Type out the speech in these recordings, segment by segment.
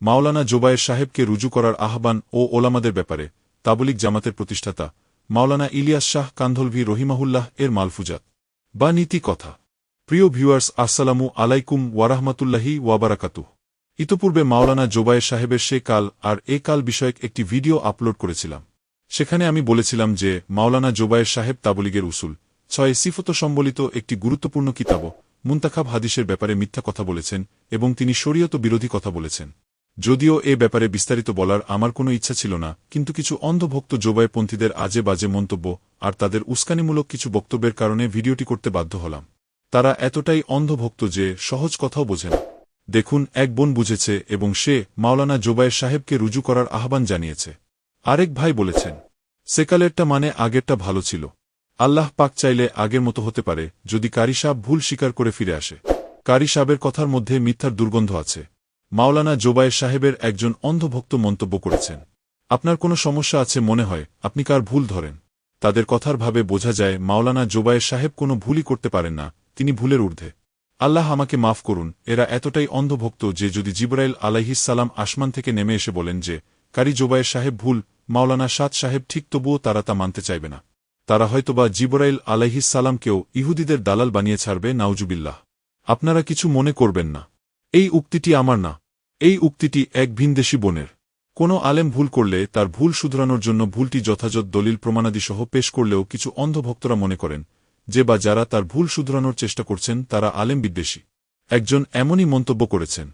মাওলানা জোবায়ের সাহেবকে রুজু করার আহ্বান ও ওলামাদের ব্যাপারে তাবলিক জামাতের প্রতিষ্ঠাতা মাওলানা ইলিয়াস শাহ কান্ধলভি রহিমাহুল্লাহ এর মালফুজাত। বা নীতি কথা। প্রিয় ভিউয়ার্স, আসসালামু আলাইকুম ওয়ারাহমাতুল্লাহি ওয়াবারাকাতু ইতপূর্বে মাওলানা জোবায়ের সাহেবের সে কাল আর এ কাল বিষয়ক একটি ভিডিও আপলোড করেছিলাম। সেখানে আমি বলেছিলাম যে মাওলানা জোবায়ের সাহেব তাবলিগের উসুল, ছয় সিফত সম্বলিত একটি গুরুত্বপূর্ণ কিতাব মুন্তাখাব হাদিসের ব্যাপারে মিথ্যা কথা বলেছেন এবং তিনি শরীয়ত বিরোধী কথা বলেছেন। যদিও এ ব্যাপারে বিস্তারিত বলার আমার কোনো ইচ্ছা ছিল না, কিন্তু কিছু অন্ধভক্ত জোবায়পন্থীদের আজে বাজে মন্তব্য আর তাদের উস্কানিমূলক কিছু বক্তব্যের কারণে ভিডিওটি করতে বাধ্য হলাম। তারা এতটাই অন্ধভক্ত যে সহজ কথাও বোঝে না। দেখুন, এক বোন বুঝেছে এবং সে মাওলানা জোবায়ের সাহেবকে রুজু করার আহ্বান জানিয়েছে। আরেক ভাই বলেছেন, সেকালেরটা মানে আগেরটা ভালো ছিল। আল্লাহ পাক চাইলে আগের মতো হতে পারে যদি কারি ভুল স্বীকার করে ফিরে আসে। কারি কথার মধ্যে মিথ্যার দুর্গন্ধ আছে। মাওলানা জোবায়ের সাহেবের একজন অন্ধভক্ত মন্তব্য করেছেন। আপনার কোনো সমস্যা আছে মনে হয়, আপনি কার ভুল ধরেন? তাদের কথার ভাবে বোঝা যায়, মাওলানা জোবায়ের সাহেব কোনো ভুলই করতে পারেন না, তিনি ভুলের ঊর্ধ্বে। আল্লাহ আমাকে মাফ করুন, এরা এতটাই অন্ধভক্ত যে যদি জিব্রাইল আলাইহিসালাম আসমান থেকে নেমে এসে বলেন যে, কারি জোবায়ের সাহেব ভুল, মাওলানা সাদ সাহেব ঠিক তবুও তারা তা মানতে চাইবে না। তারা হয়তোবা জিবরাইল আলাইহিসালামকেও ইহুদিদের দালাল বানিয়ে ছাড়বে, নাউজুবিল্লাহ। আপনারা কিছু মনে করবেন না। এই উক্তিটি আমার না। এই উক্তিটি এক ভিনদেশী বোনের। কোনো আলেম ভুল করলে, তার ভুল শুধরানোর জন্য ভুলটি যথাযথ দলিল প্রমাণাদিসহ পেশ করলেও কিছু অন্ধভক্তরা মনে করেন, যে বা যারা তার ভুল শুধরানোর চেষ্টা করছেন, তারা আলেম বিদ্বেষী। একজন এমনই মন্তব্য করেছেন,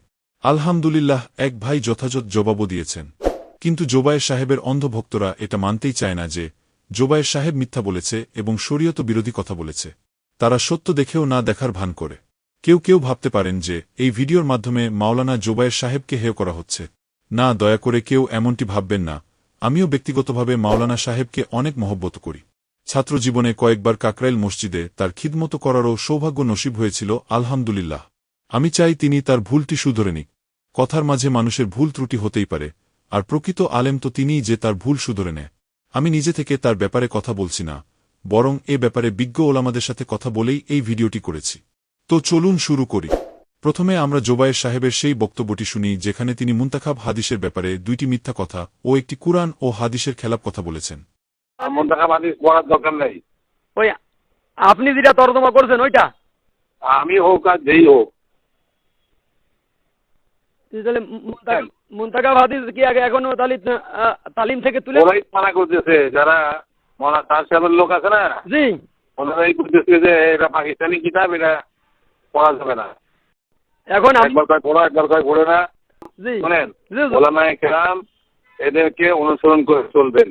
আলহামদুলিল্লাহ, এক ভাই যথাযথ জবাবও দিয়েছেন। কিন্তু জোবায়ের সাহেবের অন্ধভক্তরা এটা মানতেই চায় না যে, জোবায়ের সাহেব মিথ্যা বলেছে এবং শরীয়ত বিরোধী কথা বলেছে। তারা সত্য দেখেও না দেখার ভান করে। কেউ কেউ ভাবতে পারেন যে, এই ভিডিওর মাধ্যমে মাওলানা জোবায়ের সাহেবকে হেয় করা হচ্ছে। না, দয়া করে কেউ এমনটি ভাববেন না। আমিও ব্যক্তিগতভাবে মাওলানা সাহেবকে অনেক মহব্বত করি। ছাত্রজীবনে কয়েকবার কাকরাইল মসজিদে তার খিদমত করারও সৌভাগ্য নসিব হয়েছিল, আলহামদুলিল্লাহ। আমি চাই তিনি তার ভুলটি শুধরে নিক। কথার মাঝে মানুষের ভুল ত্রুটি হতেই পারে, আর প্রকৃত আলেম তো তিনিই যে তার ভুল শুধরে নেয়। আমি নিজে থেকে তার ব্যাপারে কথা বলছি না, বরং এ ব্যাপারে বিজ্ঞ ওলামাদের সাথে কথা বলেই এই ভিডিওটি করেছি। তো চলুন শুরু করি। প্রথমে আমরা জোবায়ের সাহেবের সেই বক্তব্যটি শুনি যেখানে তিনি মুন্তাখাব হাদিসের ব্যাপারে দুইটি মিথ্যা কথা ও একটি কুরআন ও হাদিসের খেলাপ কথা বলেছেন। হাদিস পড়ার দরকার নেই। ওই আপনি যেটা তর্জমা করছেন ওইটা? আমি হোক আর যেই হোক। তাহলে হাদিস কি আগে এখনও আহ, তালিম থেকে তুলে ওরাই মানা করতেছে যারা মনা তার সাহেবের লোক আছে না? জি। ওনারাই করতেছে যে এটা পাকিস্তানি কিতাব এটা পড়া যাবে না। এখন একবার কয় পড়া একবার কয় পড়ে না। শোনেন। ওলামায় কেরাম এদেরকে অনুসরণ করে চলবেন।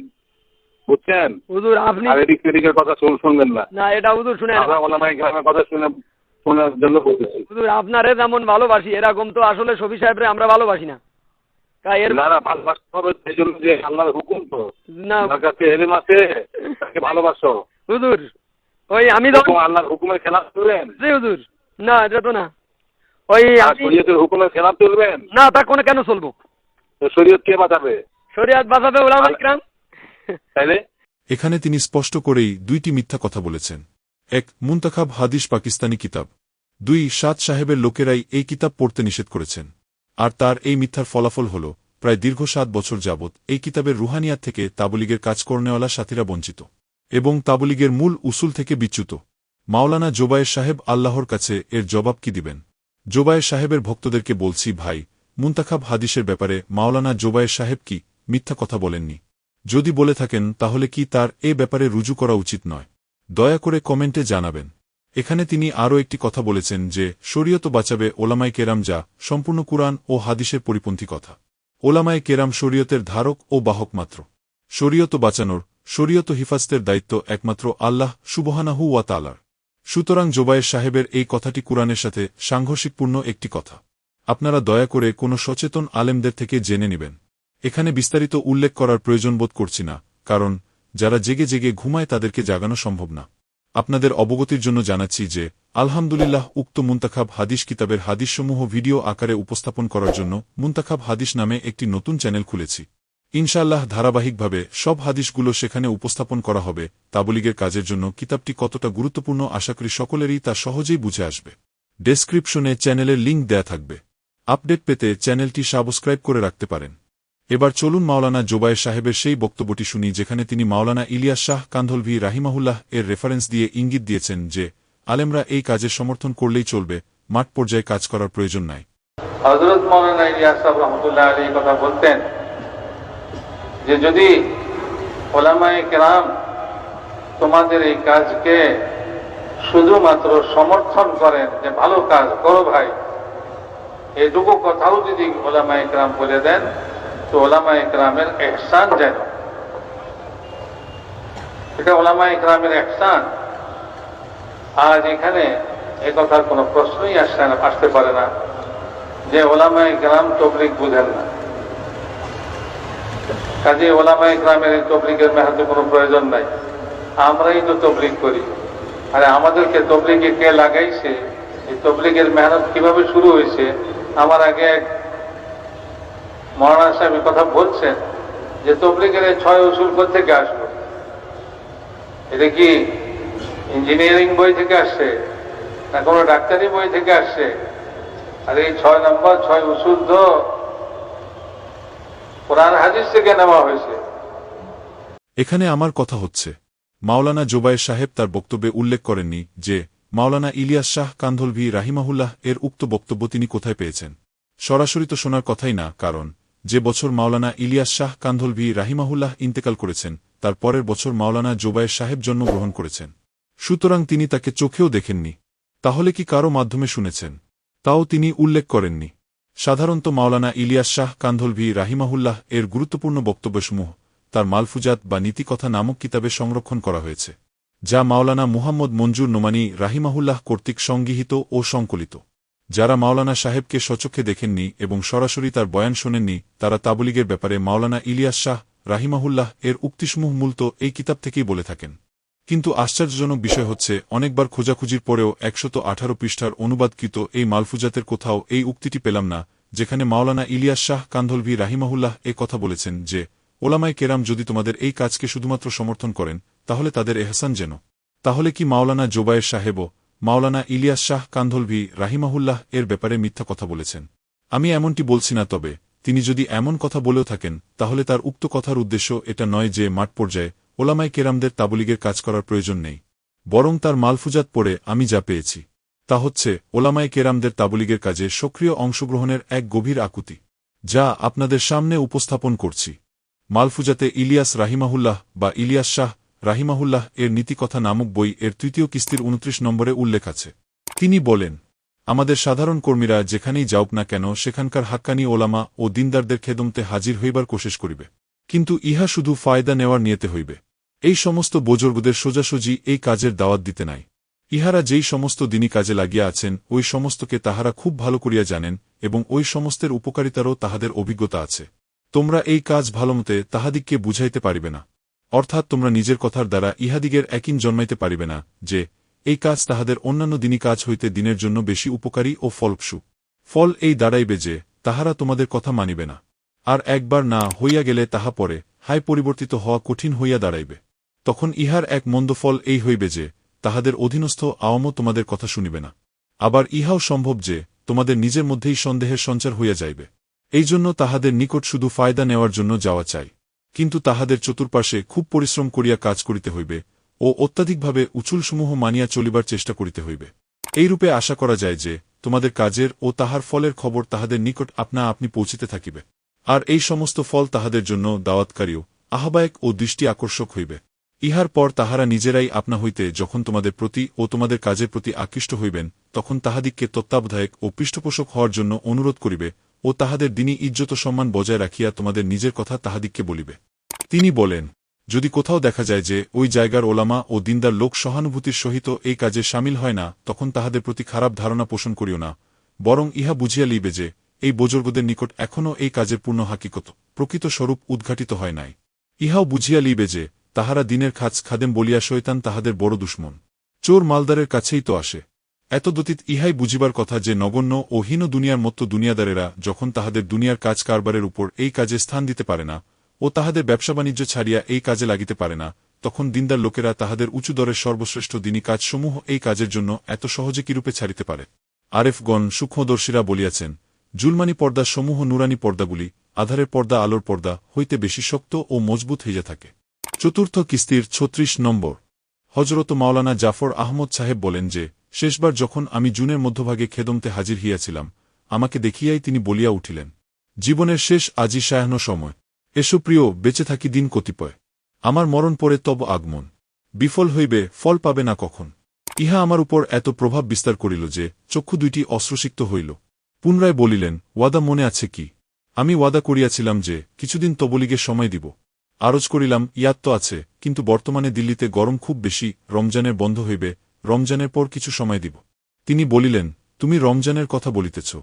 বুঝছেন? হুজুর আপনি এদিক সেদিকের কথা শুনবেন না। না এটা হুজুর শুনেন। আমরা ওলামায় কেরামের কথা শুনে শোনার জন্য বলতেছি। হুজুর আপনারে যেমন ভালোবাসি এরকম তো আসলে শফি সাহেবরে আমরা ভালোবাসি না। ভালোবাসো। হুজুর ওই আমি আল্লাহর হুকুমের করবেন জি হুজুর। না এটা তো না। ওই শরীয়তের হুকুমের খেলাফ চলবেন? না তা কোনো কেন চলবো? শরীয়ত কে বাঁচাবে? শরিয়াত বাঁচাবে ওলামা ইকরাম। তাইলে? এখানে তিনি স্পষ্ট করেই দুইটি মিথ্যা কথা বলেছেন। এক মুন্তাখাব হাদিস পাকিস্তানি কিতাব। দুই সাত সাহেবের লোকেরাই এই কিতাব পড়তে নিষেধ করেছেন। আর তার এই মিথ্যার ফলাফল হল প্রায় দীর্ঘ সাত বছর যাবৎ এই কিতাবের রুহানিয়াত থেকে তাবলিগের কাজ করনেওয়ালা সাথীরা বঞ্চিত এবং তাবলিগের মূল উসুল থেকে বিচ্যুত। মাওলানা জোবায়ের সাহেব আল্লাহর কাছে এর জবাব কি দিবেন? জোবায়ের সাহেবের ভক্তদেরকে বলছি, ভাই, মুন্তাখাব হাদিসের ব্যাপারে মাওলানা জোবায়ের সাহেব কি মিথ্যা কথা বলেননি? যদি বলে থাকেন, তাহলে কি তার এ ব্যাপারে রুজু করা উচিত নয়? দয়া করে কমেন্টে জানাবেন। এখানে তিনি আরও একটি কথা বলেছেন যে, শরীয়ত বাঁচাবে ওলামাই কেরাম যা সম্পূর্ণ কুরআন ও হাদিসের পরিপন্থী কথা। ওলামায় কেরাম শরীয়তের ধারক ও বাহক মাত্র। শরীয়ত বাঁচানোর, শরীয়ত হিফাজতের দায়িত্ব একমাত্র আল্লাহ সুবহানাহু ওয়া তালার সুতরাং জোবায়ের সাহেবের এই কথাটি কুরআনের সাথে সাংঘর্ষিকপূর্ণ একটি কথা। আপনারা দয়া করে কোনো সচেতন আলেমদের থেকে জেনে নেবেন। এখানে বিস্তারিত উল্লেখ করার প্রয়োজন বোধ করছি না, কারণ যারা জেগে জেগে ঘুমায় তাদেরকে জাগানো সম্ভব না। আপনাদের অবগতির জন্য জানাচ্ছি যে, আলহামদুলিল্লাহ উক্ত মুন্তাখাব হাদিস কিতাবের হাদিসসমূহ ভিডিও আকারে উপস্থাপন করার জন্য মুন্তাখাব হাদিস নামে একটি নতুন চ্যানেল খুলেছি। ইনশাআল্লাহ ধারাবাহিকভাবে সব হাদিসগুলো সেখানে উপস্থাপন করা হবে। তাবলিগের কাজের জন্য কিতাবটি কতটা গুরুত্বপূর্ণ আশা করি সকলেরই তা সহজেই বুঝে আসবে। ডেসক্রিপশনে চ্যানেলের লিঙ্ক দেয়া থাকবে। আপডেট পেতে চ্যানেলটি সাবস্ক্রাইব করে রাখতে পারেন। এবার চলুন মাওলানা জোবায়ের সাহেবের সেই বক্তব্যটি শুনি, যেখানে তিনি মাওলানা ইলিয়াস শাহ কান্ধলভি রাহিমাহুল্লাহ এর রেফারেন্স দিয়ে ইঙ্গিত দিয়েছেন যে, আলেমরা এই কাজের সমর্থন করলেই চলবে, মাঠ পর্যায়ে কাজ করার প্রয়োজন নাই। হজরত ইলিয়াস রহমতুল্লাহ আলী কথা বলতেন যে যদি ওলামায়ে কেরাম তোমাদের এই কাজকে শুধুমাত্র সমর্থন করেন যে ভালো কাজ করো ভাই, এটুকু কথাও যদি ওলামা একরাম বলে দেন, তো ওলামা একরামের এহসান যেন। এটা ওলামা একরামের এহসান। আজ এখানে এ কথার কোনো প্রশ্নই আসছে না, আসতে পারে না। যে ওলামায় গ্রাম তবলিক বুঝেন না। কাজে ওলামায় গ্রামের এই তবলিকের মেহাতে কোনো প্রয়োজন নাই। আমরাই তো তবলিক করি। আরে আমাদেরকে তবলিগে কে লাগাইছে? এই তবলিগের মেহনত কীভাবে শুরু হয়েছে? আমার আগে এক মহারানা সাহেব কথা বলছেন যে তবলিগের এই ছয় উসুল থেকে আসলো? এটা কি ইঞ্জিনিয়ারিং বই থেকে আসছে না কোনো ডাক্তারি বই থেকে আসছে? আর এই ছয় নম্বর, ছয় উসুল তো কোরআন হাদিস থেকে নেওয়া হয়েছে। এখানে আমার কথা হচ্ছে, মাওলানা জোবায়ের সাহেব তার বক্তব্যে উল্লেখ করেননি যে, মাওলানা ইলিয়াস শাহ কান্ধলভি রাহিমাহুল্লাহ এর উক্ত বক্তব্য তিনি কোথায় পেয়েছেন। সরাসরি তো শোনার কথাই না, কারণ যে বছর মাওলানা ইলিয়াস শাহ কান্ধলভি রাহিমাহুল্লাহ ইন্তেকাল করেছেন, তার পরের বছর মাওলানা জোবায়ের সাহেব জন্মগ্রহণ করেছেন। সুতরাং তিনি তাকে চোখেও দেখেননি। তাহলে কি কারও মাধ্যমে শুনেছেন? তাও তিনি উল্লেখ করেননি। সাধারণত মাওলানা ইলিয়াস শাহ কান্ধলভি রাহিমাহুল্লাহ এর গুরুত্বপূর্ণ বক্তব্যসমূহ, তার মালফুজাত বা নীতিকথা নামক কিতাবে সংরক্ষণ করা হয়েছে, যা মাওলানা মুহাম্মদ মঞ্জুর নোমানি রাহিমাহুল্লাহ কর্তৃক সংগৃহীত ও সংকলিত। যারা মাওলানা সাহেবকে সচক্ষে দেখেননি এবং সরাসরি তার বয়ান শোনেননি, তারা তাবলিগের ব্যাপারে মাওলানা ইলিয়াস শাহ রাহিমাহুল্লাহ এর উক্তিসমূহ মূলত এই কিতাব থেকেই বলে থাকেন। কিন্তু আশ্চর্যজনক বিষয় হচ্ছে, অনেকবার খোঁজাখুঁজির পরেও একশত আঠারো পৃষ্ঠার অনুবাদকৃত এই মালফুজাতের কোথাও এই উক্তিটি পেলাম না, যেখানে মাওলানা ইলিয়াস শাহ কান্ধলভি রাহিমাহুল্লাহ এ কথা বলেছেন যে, ওলামায় কেরাম যদি তোমাদের এই কাজকে শুধুমাত্র সমর্থন করেন, তাহলে তাদের এহসান যেন। তাহলে কি মাওলানা জোবায়ের সাহেবও মাওলানা ইলিয়াস শাহ কান্ধলভি রাহিমাহুল্লাহ এর ব্যাপারে মিথ্যা কথা বলেছেন? আমি এমনটি বলছি না, তবে তিনি যদি এমন কথা বলেও থাকেন, তাহলে তার উক্ত কথার উদ্দেশ্য এটা নয় যে মাঠ পর্যায়ে ওলামাই কেরামদের তাবলিগের কাজ করার প্রয়োজন নেই। বরং তার মালফুজাত পড়ে আমি যা পেয়েছি। তা হচ্ছে ওলামাই কেরামদের তাবলিগের কাজে সক্রিয় অংশগ্রহণের এক গভীর আকুতি, যা আপনাদের সামনে উপস্থাপন করছি। মালফুজাতে ইলিয়াস রাহিমাহুল্লাহ বা ইলিয়াস শাহ রাহিমাহুল্লাহ এর নীতিকথা নামক বই এর তৃতীয় কিস্তির উনত্রিশ নম্বরে উল্লেখ আছে। তিনি বলেন, আমাদের সাধারণ কর্মীরা যেখানেই যাওক না কেন, সেখানকার হাক্কানি ওলামা ও দিনদারদের খেদমতে হাজির হইবার কোশেষ করিবে। কিন্তু ইহা শুধু ফায়দা নেওয়ার নিয়েতে হইবে। এই সমস্ত বুজুর্গদের সোজাসুজি এই কাজের দাওয়াত দিতে নাই। ইহারা যেই সমস্ত দিনই কাজে লাগিয়া আছেন, ওই সমস্তকে তাহারা খুব ভালো করিয়া জানেন এবং ওই সমস্তের উপকারিতারও তাহাদের অভিজ্ঞতা আছে। তোমরা এই কাজ ভালোমতে তাহাদিগকে বুঝাইতে পারিবে না। অর্থাৎ তোমরা নিজের কথার দ্বারা ইহাদিগের একিন জন্মাইতে পারিবে না যে, এই কাজ তাহাদের অন্যান্য দিনই কাজ হইতে দিনের জন্য বেশি উপকারী ও ফলপ্সু। ফল এই দাঁড়াইবে যে, তাহারা তোমাদের কথা মানিবে না। আর একবার না হইয়া গেলে তাহা পরে হাই পরিবর্তিত হওয়া কঠিন হইয়া দাঁড়াইবে। তখন ইহার এক মন্দ ফল এই হইবে যে, তাহাদের অধীনস্থ আওয়ামও তোমাদের কথা শুনিবে না। আবার ইহাও সম্ভব যে, তোমাদের নিজের মধ্যেই সন্দেহের সঞ্চার হইয়া যাইবে। এই জন্য তাহাদের নিকট শুধু ফায়দা নেওয়ার জন্য যাওয়া চাই। কিন্তু তাহাদের চতুর্পাশে খুব পরিশ্রম করিয়া কাজ করিতে হইবে ও অত্যাধিকভাবে উচুলসমূহ মানিয়া চলিবার চেষ্টা করিতে হইবে। এইরূপে আশা করা যায় যে, তোমাদের কাজের ও তাহার ফলের খবর তাহাদের নিকট আপনা আপনি পৌঁছিতে থাকিবে। আর এই সমস্ত ফল তাহাদের জন্য দাওয়াতকারীও, আহ্বায়ক ও দৃষ্টি আকর্ষক হইবে। ইহার পর তাহারা নিজেরাই আপনা হইতে যখন তোমাদের প্রতি ও তোমাদের কাজের প্রতি আকৃষ্ট হইবেন, তখন তাহাদিগকে তত্ত্বাবধায়ক ও পৃষ্ঠপোষক হওয়ার জন্য অনুরোধ করিবে ও তাহাদের দিনই ইজ্জত সম্মান বজায় রাখিয়া তোমাদের নিজের কথা তাহাদিগকে বলিবে। তিনি বলেন, যদি কোথাও দেখা যায় যে ওই জায়গার ওলামা ও দিনদার লোক সহানুভূতির সহিত এই কাজে সামিল হয় না, তখন তাহাদের প্রতি খারাপ ধারণা পোষণ করিও না, বরং ইহা বুঝিয়া লইবে যে এই বুজুর্গদের নিকট এখনও এই কাজের পূর্ণ হাকিকত, প্রকৃত স্বরূপ উদ্ঘাটিত হয় নাই। ইহাও বুঝিয়া লিবে যে, তাহারা দিনের খাজ খাদেম বলিয়া শৈতান তাহাদের বড় দুশ্মন। চোর মালদারের কাছেই তো আসে। এত দতীত ইহাই বুঝিবার কথা যে, নগণ্য ও হীন দুনিয়ার মতো দুনিয়াদারেরা যখন তাহাদের দুনিয়ার কাজ কারবারের উপর এই কাজে স্থান দিতে পারে না, ও তাহাদের ব্যবসা বাণিজ্য ছাড়িয়া এই কাজে লাগিতে পারে না, তখন দিনদার লোকেরা তাহাদের উঁচু দরের সর্বশ্রেষ্ঠ দিনী কাজসমূহ এই কাজের জন্য এত সহজে কিরূপে ছাড়িতে পারে? আরেফগণ সূক্ষ্মদর্শীরা বলিয়াছেন জুলমানি পর্দা সমূহ নুরানি পর্দাগুলি, আধারের পর্দা, আলোর পর্দা হইতে বেশি শক্ত ও মজবুত হইয়া থাকে। চতুর্থ কিস্তির ছত্রিশ নম্বর। হজরত মাওলানা জাফর আহমদ সাহেব বলেন যে, শেষবার যখন আমি জুনের মধ্যভাগে খেদমতে হাজির হইয়াছিলাম, আমাকে দেখিয়াই তিনি বলিয়া উঠিলেন, জীবনের শেষ আজি সায়াহ্ন সময়। এসো প্রিয়, বেঁচে থাকি দিন কতিপয়। আমার মরণ পরে তব আগমন। বিফল হইবে, ফল পাবে না কখন ইহা আমার উপর এত প্রভাব বিস্তার করিল যে, চক্ষু দুইটি অশ্রুসিক্ত হইল। পুনরায় বলিলেন, ওয়াদা মনে আছে কি? আমি ওয়াদা করিয়াছিলাম যে, কিছুদিন তবলিগে সময় দিব। আরজ করিলাম, ইয়াদ তো আছে, কিন্তু বর্তমানে দিল্লিতে গরম খুব বেশি, রমজানের বন্ধ হইবে, রমজানের পর কিছু সময় দিব। তিনি বলিলেন, তুমি রমজানের কথা বলিতেছ।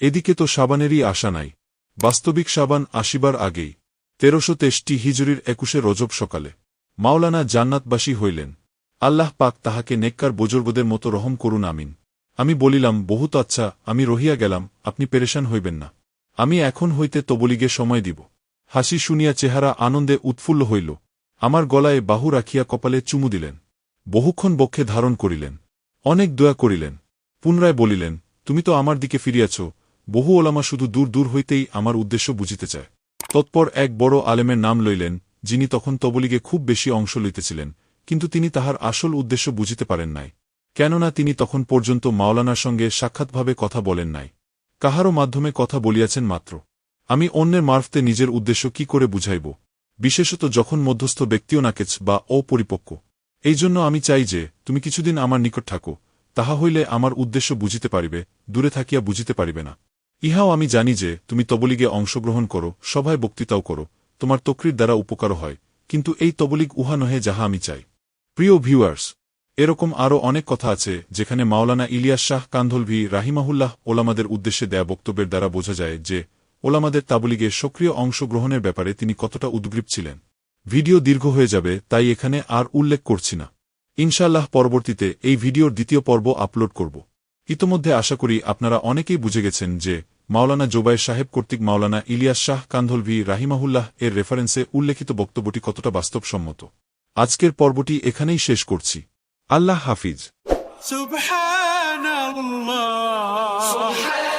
এদিকে তো সাবানেরই আশা নাই। বাস্তবিক সাবান আসিবার আগেই। তেরোশো তেষ্টি হিজুরির একুশে রজব সকালে। মাওলানা জান্নাতবাসী হইলেন। আল্লাহ পাক তাহাকে নেককার বুজুর্গদের মতো রহম করুন, আমিন। আমি বলিলাম, বহুত আচ্ছা আমি রহিয়া গেলাম, আপনি পেরেশান হইবেন না। আমি এখন হইতে তবলিগে সময় দিব। হাসি শুনিয়া চেহারা আনন্দে উৎফুল্ল হইল। আমার গলায় বাহু রাখিয়া কপালে চুমু দিলেন। বহুক্ষণ বক্ষে ধারণ করিলেন। অনেক দয়া করিলেন। পুনরায় বলিলেন, তুমি তো আমার দিকে ফিরিয়াছ। বহু ওলামা শুধু দূর দূর হইতেই আমার উদ্দেশ্য বুঝিতে চায়। তৎপর এক বড় আলেমের নাম লইলেন, যিনি তখন তবলিগে খুব বেশি অংশ লইতেছিলেন, কিন্তু তিনি তাহার আসল উদ্দেশ্য বুঝিতে পারেন নাই। কেননা তিনি তখন পর্যন্ত মাওলানার সঙ্গে সাক্ষাৎভাবে কথা বলেন নাই। কাহারও মাধ্যমে কথা বলিয়াছেন মাত্র। আমি অন্যের মারফতে নিজের উদ্দেশ্য কি করে বুঝাইব? বিশেষত যখন মধ্যস্থ ব্যক্তিও নাকেচ বা অপরিপক্ক। এই জন্য আমি চাই যে, তুমি কিছুদিন আমার নিকট থাকো, তাহা হইলে আমার উদ্দেশ্য বুঝিতে পারিবে, দূরে থাকিয়া বুঝিতে পারিবে না। ইহাও আমি জানি যে, তুমি তবলিগে অংশগ্রহণ করো, সভায় বক্তৃতাও করো, তোমার তকরির দ্বারা উপকারও হয়, কিন্তু এই তবলিগ উহা নহে যাহা আমি চাই। প্রিয় ভিউয়ার্স এরকম আরও অনেক কথা আছে, যেখানে মাওলানা ইলিয়াস শাহ কান্ধলভি রাহিমাহুল্লাহ ওলামাদের উদ্দেশ্যে দেয়া বক্তব্যের দ্বারা বোঝা যায় যে, ওলামাদের তাবলিগে সক্রিয় অংশগ্রহণের ব্যাপারে তিনি কতটা উদ্গ্রীব ছিলেন। ভিডিও দীর্ঘ হয়ে যাবে, তাই এখানে আর উল্লেখ করছি না। ইনশাল্লাহ পরবর্তীতে এই ভিডিওর দ্বিতীয় পর্ব আপলোড করব। ইতোমধ্যে আশা করি আপনারা অনেকেই বুঝে গেছেন যে, মাওলানা জোবায়ের সাহেব কর্তৃক মাওলানা ইলিয়াস শাহ কান্ধলভি রাহিমাহুল্লাহ এর রেফারেন্সে উল্লেখিত বক্তব্যটি কতটা বাস্তবসম্মত। আজকের পর্বটি এখানেই শেষ করছি। আল্লাহ হাফিজ। সুবহানাল্লাহ। সুবহানাল্লাহ।